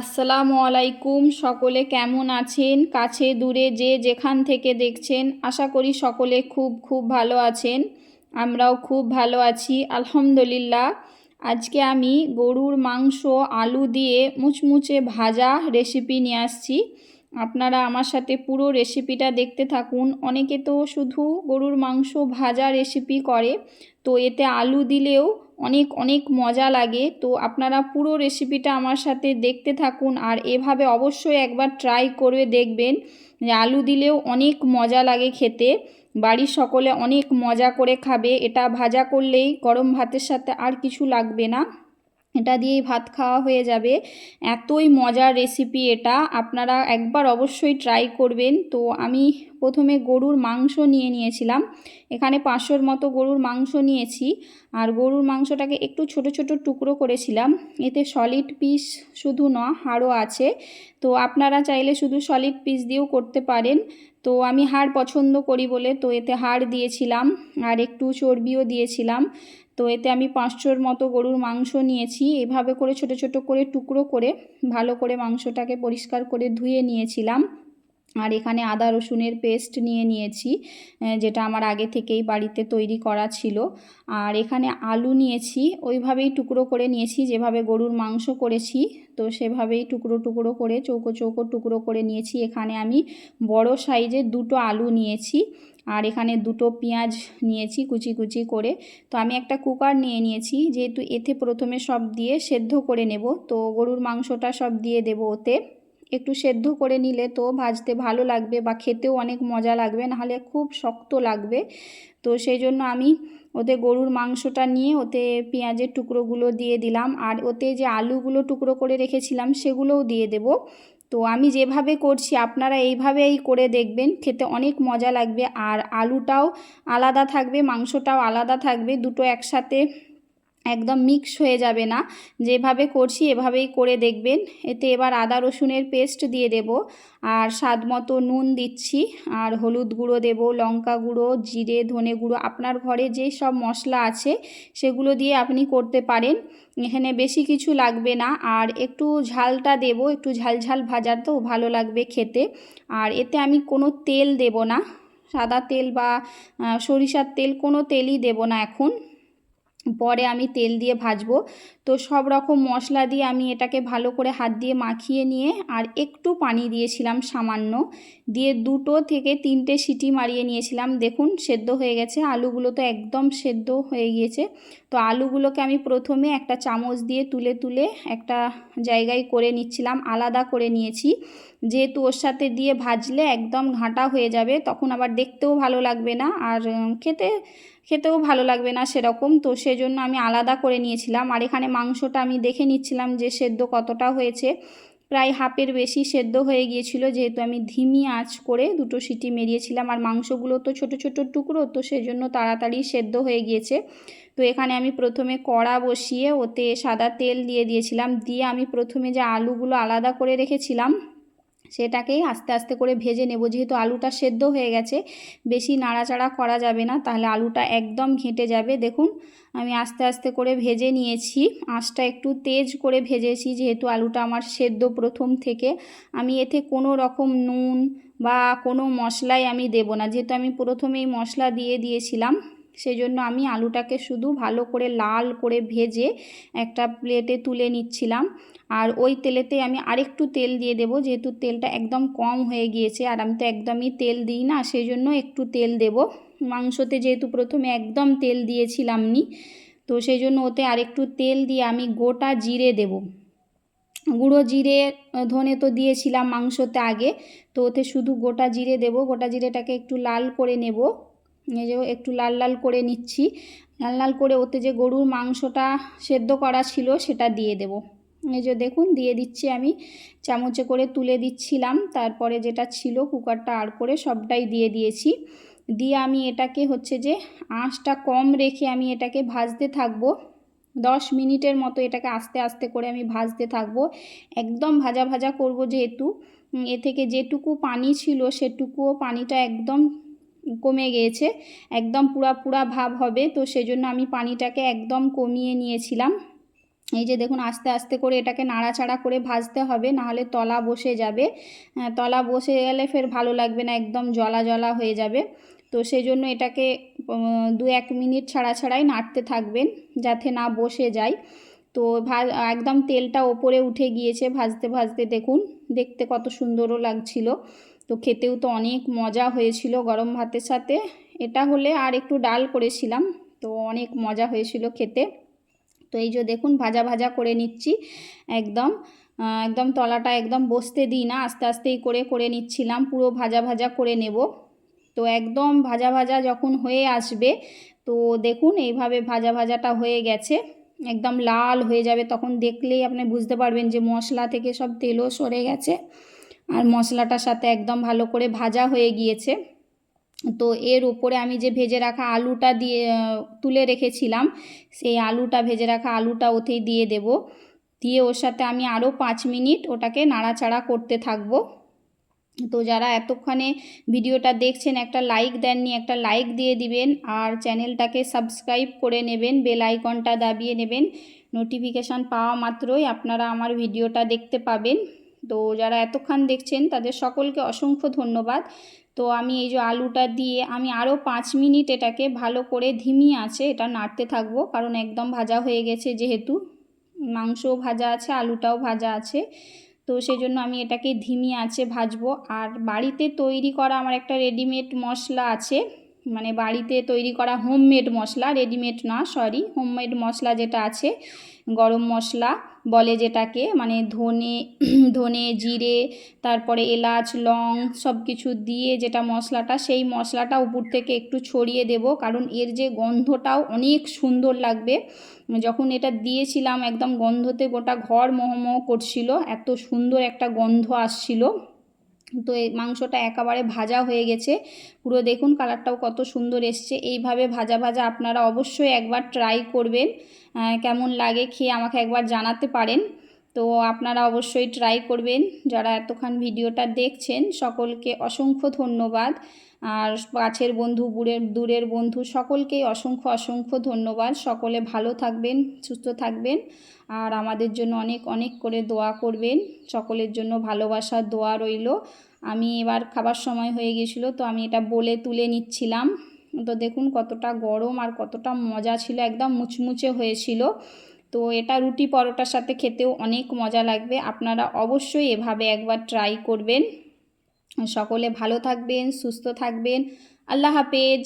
আসসালামু আলাইকুম, সকলে কেমন আছেন? কাছে, দূরে, যে যেখান থেকে দেখছেন, আশা করি সকলে খুব খুব ভালো আছেন। আমরাও খুব ভালো আছি, আলহামদুলিল্লাহ। আজকে আমি গরুর মাংস, আলু দিয়ে মুচমুচে ভাজা রেসিপি নিয়ে আসছি। আপনারা আমার সাথে পুরো রেসিপিটা দেখতে থাকুন। অনেকে তো শুধু গরুর মাংস ভাজা রেসিপি করে, তো এতে আলু দিলেও অনেক অনেক মজা লাগে। তো আপনারা পুরো রেসিপিটা আমার সাথে দেখতে থাকুন আর এভাবে অবশ্যই একবার ট্রাই করে দেখবেন। যে আলু দিলেও অনেক মজা লাগে খেতে। বাড়ির সকলে অনেক মজা করে খাবে। এটা ভাজা করলেই গরম ভাতের সাথে আর কিছু লাগবে না। এটা দিয়েই ভাত খাওয়া হয়ে যাবে। এতই মজার রেসিপি এটা। আপনারা একবার অবশ্যই ট্রাই করবেন। তো আমি প্রথমে গরুর মাংস নিয়ে নিয়েছিলাম। এখানে পাঁচশোর মতো গরুর মাংস নিয়েছি। আর গরুর মাংসটাকে একটু ছোট ছোট টুকরো করেছিলাম। এতে সলিড পিস শুধু না, হাড়ও আছে। তো আপনারা চাইলে শুধু সলিড পিস দিয়েও করতে পারেন। তো আমি হাড় পছন্দ করি বলে তো এতে হাড় দিয়েছিলাম। আর একটু চর্বিও দিয়েছিলাম। তো এতে আমি পাঁচশোর মতো গরুর মাংস নিয়েছি। এভাবে করে ছোট ছোট করে টুকরো করে ভালো করে মাংসটাকে পরিষ্কার করে ধুয়ে নিয়েছিলাম। আর এখানে আদা রসুনের পেস্ট নিয়ে নিয়েছি যেটা আমার আগে থেকেই বাড়িতে তৈরি করা ছিল। আর এখানে আলু নিয়েছি, ওইভাবেই টুকরো করে নিয়েছি, যেভাবে গরুর মাংস করেছি, তো সেভাবেই টুকরো টুকরো করে, চৌকো চৌকো টুকরো করে নিয়েছি। এখানে আমি বড় সাইজের দুটো আলু নিয়েছি, আর এখানে দুটো পেঁয়াজ নিয়েছি কুচি কুচি করে। তো আমি একটা কুকার নিয়ে নিয়েছি, যেহেতু এতে প্রথমে সব দিয়ে সেদ্ধ করে নেব, তো গরুর মাংসটা সব দিয়ে দেব ওতে। একটু সেদ্ধ করে নিলে তো ভাজতে ভালো লাগবে বা খেতেও অনেক মজা লাগবে, নাহলে খুব শক্ত লাগবে। তো সেই জন্য আমি ওতে গরুর মাংসটা নিয়ে ওতে পেঁয়াজের টুকরোগুলো দিয়ে দিলাম আর ওতে যে আলুগুলো টুকরো করে রেখেছিলাম সেগুলোও দিয়ে দেব। তো আমি যেভাবে করছি আপনারা এইভাবেই করে দেখবেন, খেতে অনেক মজা লাগবে আর আলুটাও আলাদা থাকবে, মাংসটাও আলাদা থাকবে, দুটো একসাথে একদম মিক্স হয়ে যাবে না। যেভাবে করছি এভাবেই করে দেখবেন। এতে এবার আদা রসুনের পেস্ট দিয়ে দেব। আর স্বাদ মতো নুন দিচ্ছি। আর হলুদ গুঁড়ো দেব, লঙ্কা গুঁড়ো, জিরে, ধনে গুঁড়ো, আপনার ঘরে যে সব মশলা আছে, সেগুলো দিয়ে আপনি করতে পারেন। এখানে বেশি কিছু লাগবে না। আর একটু ঝালটা দেব, একটু ঝাল ঝাল ভাজার তো ভালো লাগবে খেতে। আর এতে আমি কোনো তেল দেব না। সাদা তেল বা সরিষার তেল কোনো তেলই দেব না এখন। পরে আমি তেল দিয়ে ভাজবো। তো সব রকম মশলা দিয়ে আমি এটাকে ভালো করে হাত দিয়ে মাখিয়ে নিয়ে আর একটু পানি দিয়েছিলাম সামান্য। দিয়ে দুটো থেকে তিনটে সিটি মারিয়ে নিয়েছিলাম। দেখুন, সেদ্ধ হয়ে গেছে। আলুগুলো তো একদম সেদ্ধ হয়ে গিয়েছে। তো আলুগুলোকে আমি প্রথমে একটা চামচ দিয়ে তুলে তুলে একটা জায়গায় করে নিচ্ছিলাম, আলাদা করে নিয়েছি। যেহেতু ওর সাথে দিয়ে ভাজলে একদম ঘাঁটা হয়ে যাবে, তখন আবার দেখতেও ভালো লাগবে না। আর খেতে খেতেও ভালো লাগবে না সেরকম। তো সেজন্য আমি আলাদা করে নিয়েছিলাম। আর এখানে মাংসটা আমি দেখে নিচ্ছিলাম যে সেদ্ধ কতটা হয়েছে। প্রায় হাফের বেশি সেদ্ধ হয়ে গিয়েছিল, যেহেতু আমি ধিমি আঁচ করে দুটো সিটি মেরিয়েছিলাম। আর মাংসগুলো তো ছোট ছোট টুকরো, তো সেজন্য তাড়াতাড়ি সেদ্ধ হয়ে গিয়েছে। তো এখানে আমি প্রথমে কড়া বসিয়ে ওতে সাদা তেল দিয়ে দিয়েছিলাম। দিয়ে আমি প্রথমে যে আলুগুলো আলাদা করে রেখেছিলাম সেটাকেই আস্তে আস্তে করে ভেজে নেব। যেহেতু আলুটা সেদ্ধ হয়ে গেছে, বেশি নাড়াচাড়া করা যাবে না, তাহলে আলুটা একদম ঘেঁটে যাবে। দেখুন, আমি আস্তে আস্তে করে ভেজে নিয়েছি। আঁচটা একটু তেজ করে ভেজেছি, যেহেতু আলুটা আমার সেদ্ধ প্রথম থেকে। আমি এতে কোনো রকম নুন বা কোনো মশলাই আমি দেব না, যেহেতু আমি প্রথমেই মশলা দিয়ে দিয়েছিলাম। সেই জন্য আমি আলুটাকে শুধু ভালো করে লাল করে ভেজে একটা প্লেটে তুলে নিচ্ছিলাম। আর ওই তেলেতে আমি আরেকটু তেল দিয়ে দেব, যেহেতু তেলটা একদম কম হয়ে গিয়েছে আর আমি তো একদমই তেল দিই না সেই জন্য একটু তেল দেব। মাংসতে যেহেতু প্রথমে একদম তেল দিয়েছিলাম নি তো সেই জন্য ওতে আরেকটু তেল দিয়ে আমি গোটা জিরে দেব। গুঁড়ো জিরে ধনে তো দিয়েছিলাম মাংসতে আগে, তো ওতে শুধু গোটা জিরে দেব। গোটা জিরেটাকে একটু লাল করে নেব। এই যে একটু লাল লাল করে নিচ্ছি। লাল লাল করে ওতে যে গরুর মাংসটা সেদ্ধ করা ছিল সেটা দিয়ে দেব। এই যে দেখুন, দিয়ে দিচ্ছি আমি। চামচে করে তুলে দিচ্ছিলাম, তারপরে যেটা ছিল কুকারটা আর করে সবটাই দিয়ে দিয়েছি। দিয়ে আমি এটাকে হচ্ছে যে আঁচটা কম রেখে আমি এটাকে ভাজতে থাকব। দশ মিনিটের মতো এটাকে আস্তে আস্তে করে আমি ভাজতে থাকব। একদম ভাজা ভাজা করব যেহেতু। এ থেকে যেটুকু পানি ছিল সেটুকুও পানিটা একদম কমে গিয়েছে একদম পুরা পুরা ভাব হবে। তো সেজন্য আমি পানিটাকে একদম কমিয়ে নিয়েছিলাম। এই যে দেখুন আস্তে আস্তে করে এটাকে নাড়াচাড়া করে ভাজতে হবে নাহলে তলা বসে যাবে। হ্যাঁ, তলা বসে গেলে ফের ভালো লাগবে না একদম জলা জলা হয়ে যাবে। তো সেই জন্য এটাকে দু এক মিনিট ছাড়া ছাড়াই নাড়তে থাকবেন যাতে না বসে যায়। তো একদম তেলটা ওপরে উঠে গিয়েছে ভাজতে ভাজতে দেখুন দেখতে কত সুন্দরও লাগছিল। তো খেতেও তো অনেক মজা হয়েছিল গরম ভাতের সাথে। এটা হলে আর একটু ডাল করেছিলাম, তো অনেক মজা হয়েছিল খেতে। তো এই যে দেখুন, ভাজা ভাজা করে নিচ্ছি একদম। একদম তলাটা একদম বসতে দিই না, আস্তে আস্তেই করে করে নিচ্ছিলাম, পুরো ভাজা ভাজা করে নেব। তো একদম ভাজা ভাজা যখন হয়ে আসবে, তো দেখুন এইভাবে ভাজা ভাজাটা হয়ে গেছে। একদম লাল হয়ে যাবে, তখন দেখলেই আপনি বুঝতে পারবেন যে মশলা থেকে সব তেলও সরে গেছে। আর মশলাটার সাথে একদম ভালো করে ভাজা হয়ে গিয়েছে। তো এর উপরে আমি যে ভেজে রাখা আলুটা দিয়ে, তুলে রেখেছিলাম, সেই আলুটা, ভেজে রাখা আলুটা ওতেই দিয়ে দেব। দিয়ে ওর সাথে আমি আরও পাঁচ মিনিট ওটাকে নাড়াচাড়া করতে থাকব। তো যারা এতক্ষণে ভিডিওটা দেখছেন, একটা লাইক দেননি, একটা লাইক দিয়ে দিবেন আর চ্যানেলটাকে সাবস্ক্রাইব করে নেবেন বেল আইকনটা দাবিয়ে নেবেন নোটিফিকেশান পাওয়া মাত্রই আপনারা আমার ভিডিওটা দেখতে পাবেন। তো যারা এতক্ষণ দেখছেন, তাদের সকলকে অসংখ্য ধন্যবাদ। তো আমি এই যে আলুটা দিয়ে আমি আরও পাঁচ মিনিট এটাকে ভালো করে ধিমি আছে, এটা নাড়তে থাকব, কারণ একদম ভাজা হয়ে গেছে যেহেতু। মাংসও ভাজা আছে, আলুটাও ভাজা আছে। তো সেই জন্য আমি এটাকে ধিমি আছে ভাজবো। আর বাড়িতে তৈরি করা আমার একটা রেডিমেড মশলা আছে মানে বাড়িতে তৈরি করা হোমমেড মশলা, রেডিমেড না, সরি, হোমমেড মশলা যেটা আছে, গরম মশলা। বলে যেটাকে মানে ধনে ধনে, জিরে, তারপরে এলাচ, লং সব কিছু দিয়ে যেটা মশলাটা, সেই মশলাটা উপর থেকে একটু ছড়িয়ে দেব। কারণ এর যে গন্ধটাও অনেক সুন্দর লাগবে। যখন এটা দিয়েছিলাম, একদম গন্ধতে গোটা ঘর মোহমোহ করছিল, এত সুন্দর একটা গন্ধ আসছিল। তো এই মাংসটা একেবারে ভাজা হয়ে গেছে। পুরো দেখুন কালারটাও কত সুন্দর এসছে। এইভাবে ভাজা ভাজা আপনারা অবশ্যই একবার ট্রাই করবেন। কেমন লাগে খেয়ে আমাকে একবার জানাতে পারেন। তো আপনারা অবশ্যই ট্রাই করবেন। যারা এতক্ষণ ভিডিওটা দেখছেন, সকলকে অসংখ্য ধন্যবাদ। আর কাছের বন্ধু দূরের দূরের বন্ধু, সকলকেই অসংখ্য অসংখ্য ধন্যবাদ। সকলে ভালো থাকবেন, সুস্থ থাকবেন। আর আমাদের জন্য অনেক অনেক করে দোয়া করবেন। সকলের জন্য ভালোবাসার দোয়া রইল। আমি এবার খাবার সময় হয়ে গেছিল, তো আমি এটা বলে তুলে নিচ্ছিলাম। তো দেখুন কতটা গরম আর কতটা মজা ছিল, একদম মুচমুচে হয়েছিল। তো এটা রুটি পরোটার সাথে খেতেও অনেক মজা লাগবে। আপনারা অবশ্যই এভাবে একবার ট্রাই করবেন। সকলে ভালো থাকবেন, সুস্থ থাকবেন। আল্লাহ হাফেজ।